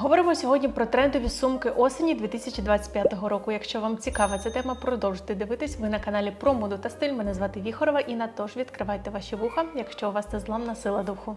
Говоримо сьогодні про трендові сумки осені 2025 року. Якщо вам цікава ця тема, продовжуйте дивитись. Ви на каналі про моду та стиль. Мене звати Віхорова Інна. Тож відкривайте ваші вуха, якщо у вас це зламна сила духу.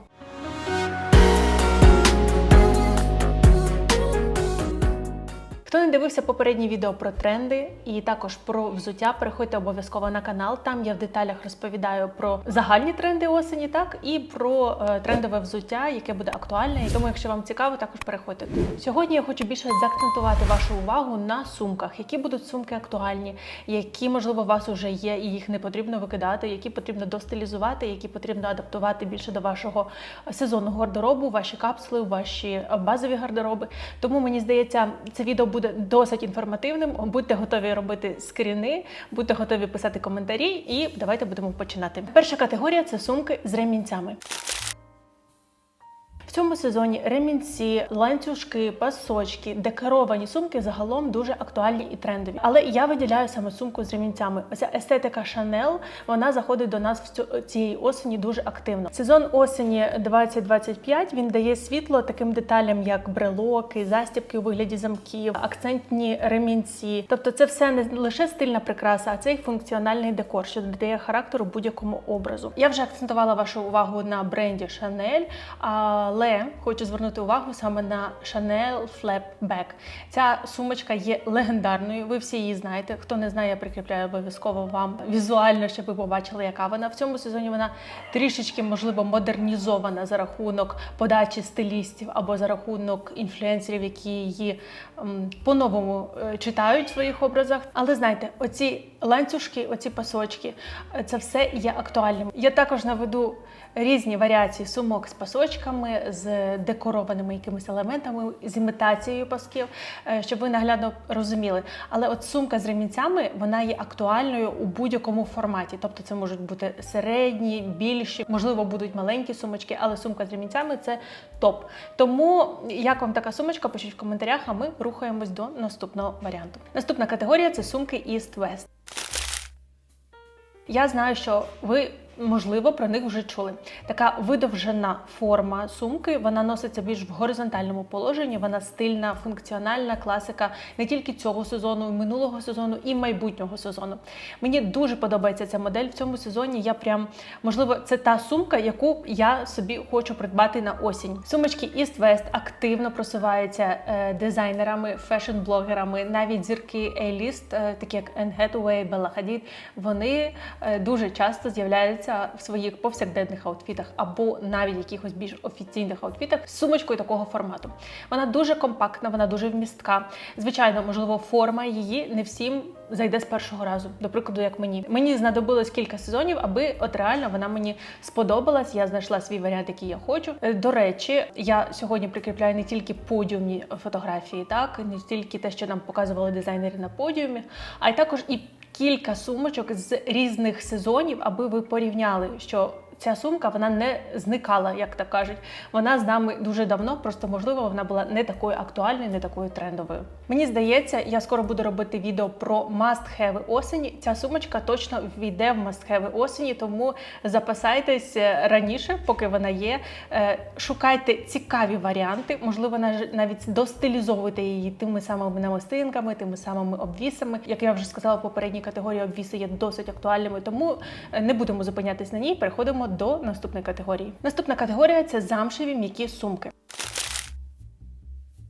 Хто не дивився попередні відео про тренди і також про взуття, переходьте обов'язково на канал. Там я в деталях розповідаю про загальні тренди осені, так і про е, трендове взуття, яке буде актуальне. І Тому, якщо вам цікаво, також переходьте. Сьогодні я хочу більше заакцентувати вашу увагу на сумках, які будуть сумки актуальні, які можливо у вас вже є, і їх не потрібно викидати, які потрібно достилізувати, які потрібно адаптувати більше до вашого сезонного гардеробу, ваші капсули, ваші базові гардероби. Тому мені здається, це відео буде досить інформативним. Будьте готові робити скріни, будьте готові писати коментарі, і давайте будемо починати. Перша категорія це сумки з ремінцями. Цьому сезоні ремінці, ланцюжки, пасочки, декоровані сумки загалом дуже актуальні і трендові. Але я виділяю саме сумку з ремінцями. Оця естетика Chanel, вона заходить до нас в цієї осені дуже активно. Сезон осені 2025 він дає світло таким деталям, як брелоки, застібки у вигляді замків, акцентні ремінці. Тобто, це все не лише стильна прикраса, а це й функціональний декор, що додає характеру будь-якому образу. Я вже акцентувала вашу увагу на бренді Chanel, але хочу звернути увагу саме на Chanel Flap Bag. Ця сумочка є легендарною. Ви всі її знаєте. Хто не знає, я прикріпляю обов'язково вам візуально, щоб ви побачили, яка вона в цьому сезоні. Вона трішечки можливо модернізована за рахунок подачі стилістів або за рахунок інфлюенсерів, які її по-новому е, читають в своїх образах. Але знаєте, оці ланцюжки, оці пасочки, е, це все є актуальним. Я також наведу різні варіації сумок з пасочками, з декорованими якимись елементами, з імітацією пасків, е, щоб ви наглядно розуміли. Але от сумка з ремінцями вона є актуальною у будь-якому форматі. Тобто це можуть бути середні, більші, можливо, будуть маленькі сумочки, але сумка з ремінцями це топ. Тому як вам така сумочка, пишіть в коментарях, а ми рухаємось до наступного варіанту. Наступна категорія це сумки East-West. Я знаю, що ви. Можливо, про них вже чули. Така видовжена форма сумки, вона носиться більш в горизонтальному положенні. Вона стильна, функціональна класика не тільки цього сезону, і минулого сезону і майбутнього сезону. Мені дуже подобається ця модель в цьому сезоні. Я прям можливо, це та сумка, яку я собі хочу придбати на осінь. Сумочки East West активно просуваються е, дизайнерами, фешн-блогерами, навіть зірки A-list, е, такі як Anne Hathaway, Bella Hadid, Вони е, дуже часто з'являються в своїх повсякденних аутфітах або навіть якихось більш офіційних аутфітах з сумочкою такого формату. Вона дуже компактна, вона дуже вмістка. Звичайно, можливо, форма її не всім зайде з першого разу. До прикладу, як мені. Мені знадобилось кілька сезонів, аби от реально вона мені сподобалась. Я знайшла свій варіант, який я хочу. Е, До речі, я сьогодні прикріпляю не тільки подіумні фотографії, так не тільки те, що нам показували дизайнери на подіумі, а й також і кілька сумочок з різних сезонів, аби ви порівняли, що ця сумка вона не зникала, як так кажуть. Вона з нами дуже давно, просто можливо, вона була не такою актуальною, не такою трендовою. Мені здається, я скоро буду робити відео про must-have осені. Ця сумочка точно війде в must-have осені, тому запасайтесь раніше, поки вона є. Е, Шукайте цікаві варіанти, можливо, навіть достилізовуйте її тими самими намистинками, тими самими обвісами. Як я вже сказала, в попередній категорії обвіси є досить актуальними, тому е, не будемо зупинятись на ній. Переходимо до наступної категорії. Наступна категорія це замшеві м'які сумки.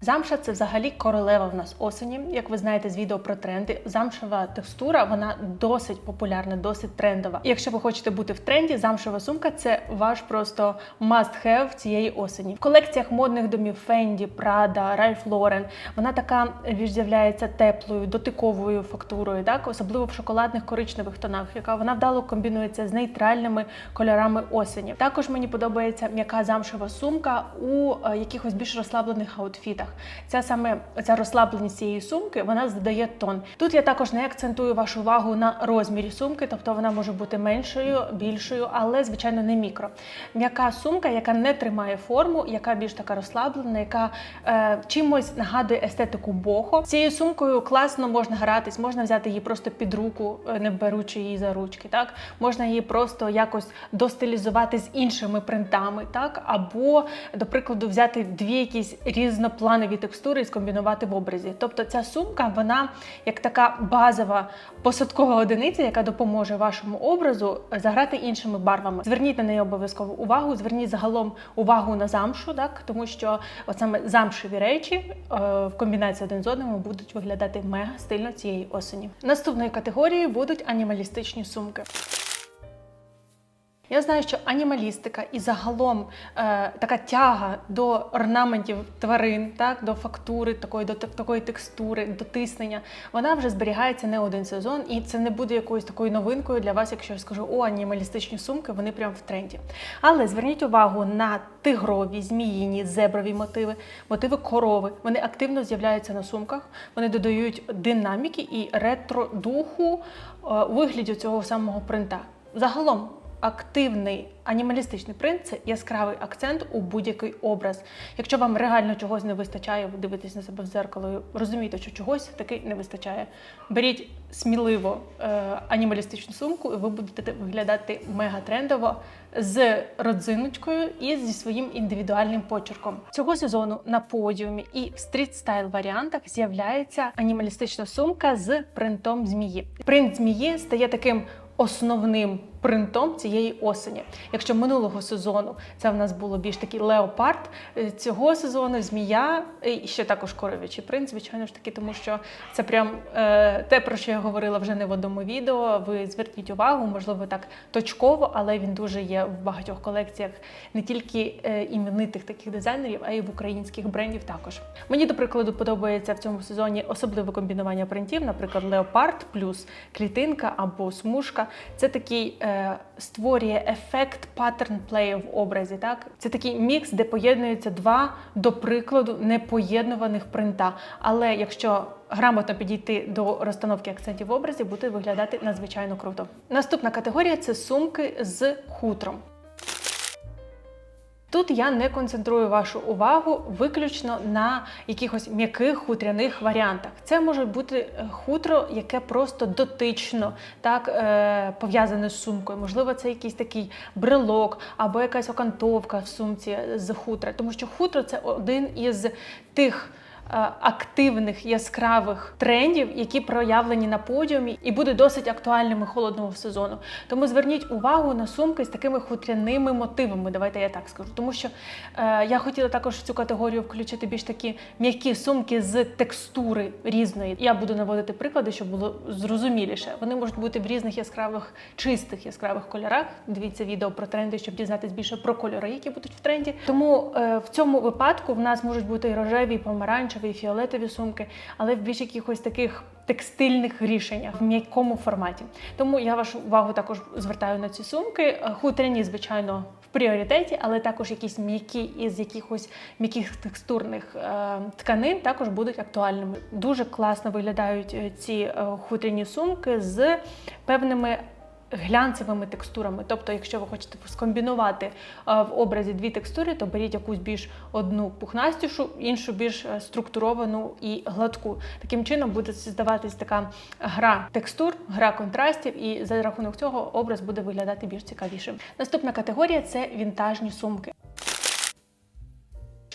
Замша це взагалі королева в нас осені. Як ви знаєте з відео про тренди, замшева текстура вона досить популярна, досить трендова. Якщо ви хочете бути в тренді, замшева сумка це ваш просто must-have цієї осені. В колекціях модних домів Fendi, Prada, Ralph Lauren вона така більш з'являється теплою, дотиковою фактурою, так особливо в шоколадних коричневих тонах, яка вона вдало комбінується з нейтральними кольорами осені. Також мені подобається м'яка замшева сумка у е, якихось більш розслаблених аутфітах. Ця саме ця розслабленість цієї сумки вона задає тон. Тут я також не акцентую вашу увагу на розмірі сумки, тобто вона може бути меншою, більшою, але звичайно не мікро. М'яка сумка, яка не тримає форму, яка більш така розслаблена, яка е, чимось нагадує естетику бохо. Цією сумкою класно можна гратись, можна взяти її просто під руку, е, не беручи її за ручки. Так можна її просто якось достилізувати з іншими принтами, так або, до прикладу, взяти дві якісь різнопланові нові текстури і скомбінувати в образі. Тобто ця сумка, вона як така базова посадкова одиниця, яка допоможе вашому образу заграти іншими барвами. Зверніть на неї обов'язково увагу. Зверніть загалом увагу на замшу, так тому що от саме замшеві речі е, в комбінації один з одним будуть виглядати мега стильно цієї осені. Наступною категорією будуть анімалістичні сумки. Я знаю, що анімалістика і загалом е, така тяга до орнаментів тварин, так до фактури, такої до такої текстури, до тиснення, вона вже зберігається не один сезон, і це не буде якоюсь такою новинкою для вас, якщо я скажу, о, анімалістичні сумки, вони прямо в тренді. Але зверніть увагу на тигрові, зміїні, зеброві мотиви, мотиви корови. Вони активно з'являються на сумках, вони додають динаміки і ретро духу е, у вигляді цього самого принта. Загалом активний анімалістичний принт це яскравий акцент у будь-який образ. Якщо вам реально чогось не вистачає, ви дивитесь на себе в зеркало, і розумієте, що чогось таки не вистачає. Беріть сміливо е, анімалістичну сумку, і ви будете виглядати мега трендово з родзиночкою і зі своїм індивідуальним почерком. Цього сезону на подіумі і в стріт-стайл варіантах з'являється анімалістична сумка з принтом змії. Принт змії стає таким основним принтом цієї осені. Якщо минулого сезону це в нас було більш такий леопард, е, цього сезону змія і ще також коров'ячий принт, звичайно ж таки, тому що це прям е, те, про що я говорила вже не в одному відео. Ви зверніть увагу, можливо, так точково, але він дуже є в багатьох колекціях не тільки е, іменитих таких дизайнерів, а й в українських брендів також. Мені, до прикладу, подобається в цьому сезоні особливе комбінування принтів, наприклад, леопард плюс клітинка або смужка. Це такий. Е, Створює ефект паттерн плею в образі. Так, це такий мікс, де поєднуються два, до прикладу, непоєднуваних принта. Але якщо грамотно підійти до розстановки акцентів в образі, буде виглядати надзвичайно круто. Наступна категорія це сумки з хутром. Тут я не концентрую вашу увагу виключно на якихось м'яких хутряних варіантах. Це може бути е, хутро, яке просто дотично так е, пов'язане з сумкою. Можливо, це якийсь такий брелок або якась окантовка в сумці з хутра. Тому що хутро це один із тих. Е, активних яскравих трендів, які проявлені на подіумі, і будуть досить актуальними холодного сезону. Тому зверніть увагу на сумки з такими хутряними мотивами. Давайте я так скажу. Тому що е, я хотіла також в цю категорію включити більш такі м'які сумки з текстури різної. Я буду наводити приклади, щоб було зрозуміліше. Вони можуть бути в різних яскравих, чистих яскравих кольорах. Дивіться відео про тренди, щоб дізнатись більше про кольори, які будуть в тренді. Тому е, в цьому випадку в нас можуть бути і рожеві, і помаранчеві, і фіолетові сумки, але в більш якихось таких текстильних рішеннях в м'якому форматі. Тому я вашу увагу також звертаю на ці сумки. Е, Хутряні, звичайно, в пріоритеті, але також якісь м'які із якихось м'яких текстурних е, тканин також будуть актуальними. Дуже класно виглядають е, ці е, хутряні сумки з певними глянцевими текстурами. Тобто, якщо ви хочете скомбінувати в образі дві текстури, то беріть якусь більш одну пухнастішу, іншу більш е, структуровану і гладку. Таким чином буде здаватись така гра текстур, гра контрастів, і за рахунок цього образ буде виглядати більш цікавішим. Наступна категорія це вінтажні сумки.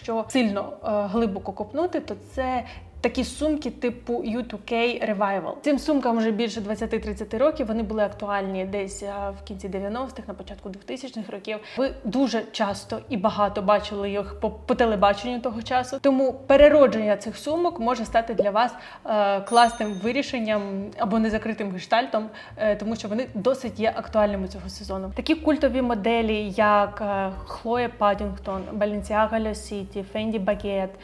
Що сильно е, глибоко копнути, то це такі сумки типу U2K Revival. Цим сумкам вже більше 20-30 років. Вони були актуальні десь в кінці 90-х, на початку 2000-х років. Ви дуже часто і багато бачили їх по, по телебаченню того часу. Тому переродження цих сумок може стати для вас е, класним вирішенням або незакритим гештальтом, е, тому що вони досить є актуальними цього сезону. Такі культові моделі, як е, Chloe Paddington, Balenciaga Le City, Fendi Baguette,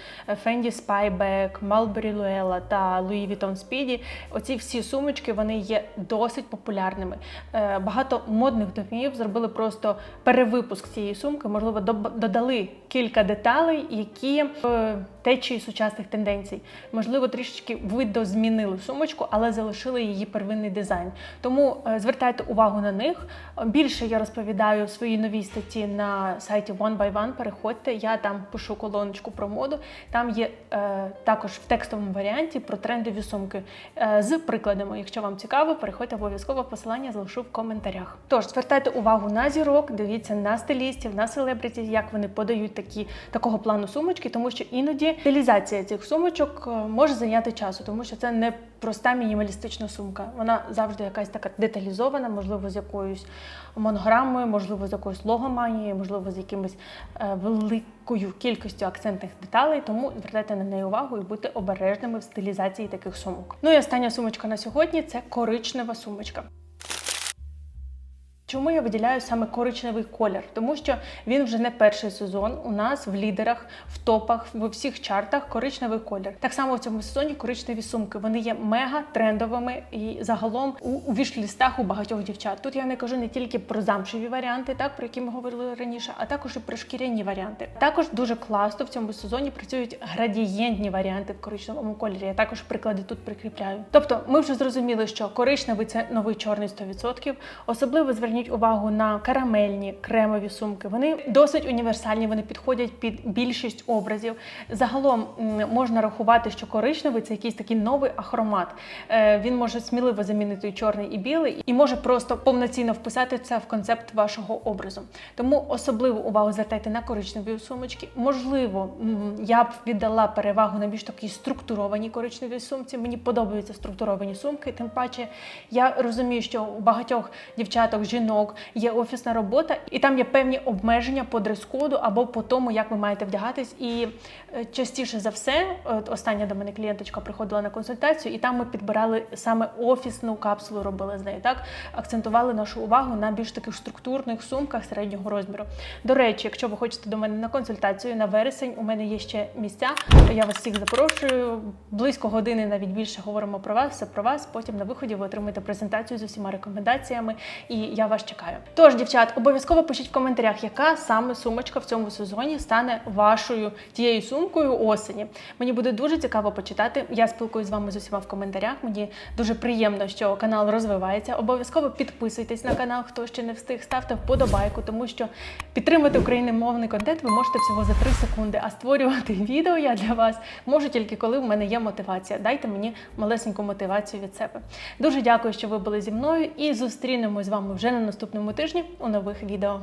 Fendi Spyback, Mal Burberry Luella та Louis Vuitton Speedy, Оці всі сумочки вони є досить популярними. Е, багато модних домів зробили просто перевипуск цієї сумки, можливо, додали кілька деталей, які в течії сучасних тенденцій. Можливо, трішечки видозмінили сумочку, але залишили її первинний дизайн. Тому е, звертайте увагу на них. Більше я розповідаю в своїй новій статті на сайті One by One. Переходьте, я там пишу колоночку про моду. Там є е, також в текстовому варіанті про трендові сумки е, з прикладами. Якщо вам цікаво, переходьте обов'язково посилання залишу в коментарях. Тож звертайте увагу на зірок, дивіться на стилістів, на селебриті, як вони подають такі такого плану сумочки, тому що іноді стилізація цих сумочок е, може зайняти часу, тому що це не проста мінімалістична сумка. Вона завжди якась така деталізована, можливо, з якоюсь монограмою, можливо, з якоюсь логоманією, можливо, з якимось е, великою кількістю акцентних деталей. Тому звертайте на неї увагу і будьте обережними в стилізації таких сумок. Ну і остання сумочка на сьогодні це коричнева сумочка. Чому я виділяю саме коричневий колір? Тому що він вже не перший сезон. У нас в лідерах, в топах, в всіх чартах коричневий колір. Так само в цьому сезоні коричневі сумки. Вони є мега трендовими і загалом у, вішлістах у багатьох дівчат. Тут я не кажу не тільки про замшеві варіанти, так про які ми говорили раніше, а також і про шкіряні варіанти. Також дуже класно в цьому сезоні працюють градієнтні варіанти в коричневому кольорі. Я також приклади тут прикріпляю. Тобто, ми вже зрозуміли, що коричневий це новий чорний 100%. Особливо зверніть увагу на карамельні кремові сумки. Вони досить універсальні, вони підходять під більшість образів. Загалом можна рахувати, що коричневий це якийсь такий новий ахромат. Е, Він може сміливо замінити чорний і білий, і може просто повноцінно вписати це в концепт вашого образу. Тому особливу увагу звертайте на коричневі сумочки. Можливо, я б віддала перевагу на більш такі структуровані коричневі сумці. Мені подобаються структуровані сумки. Тим паче, я розумію, що у багатьох дівчаток, жінок є офісна робота, і там є певні обмеження по дрес-коду або по тому, як ви маєте вдягатись. І е, частіше за все, от остання до мене клієнточка приходила на консультацію, і там ми підбирали саме офісну капсулу, робили з нею. Так акцентували нашу увагу на більш таких структурних сумках середнього розміру. До речі, якщо ви хочете до мене на консультацію на вересень, у мене є ще місця. Я вас всіх запрошую. Близько години, навіть більше говоримо про вас, все про вас. Потім на виході ви отримаєте презентацію з усіма рекомендаціями, і я вас чекаю. Тож, дівчат, обов'язково пишіть в коментарях, яка саме сумочка в цьому сезоні стане вашою тією сумкою осені. Мені буде дуже цікаво почитати. Я спілкуюсь з вами з усіма в коментарях. Мені дуже приємно, що канал розвивається. Обов'язково підписуйтесь на канал, хто ще не встиг, ставте вподобайку, тому що підтримати україномовний контент ви можете всього за 3 секунди. А створювати відео я для вас можу тільки коли в мене є мотивація. Дайте мені малесеньку мотивацію від себе. Дуже дякую, що ви були зі мною, і зустрінемось з вами вже на наступному тижні у нових відео.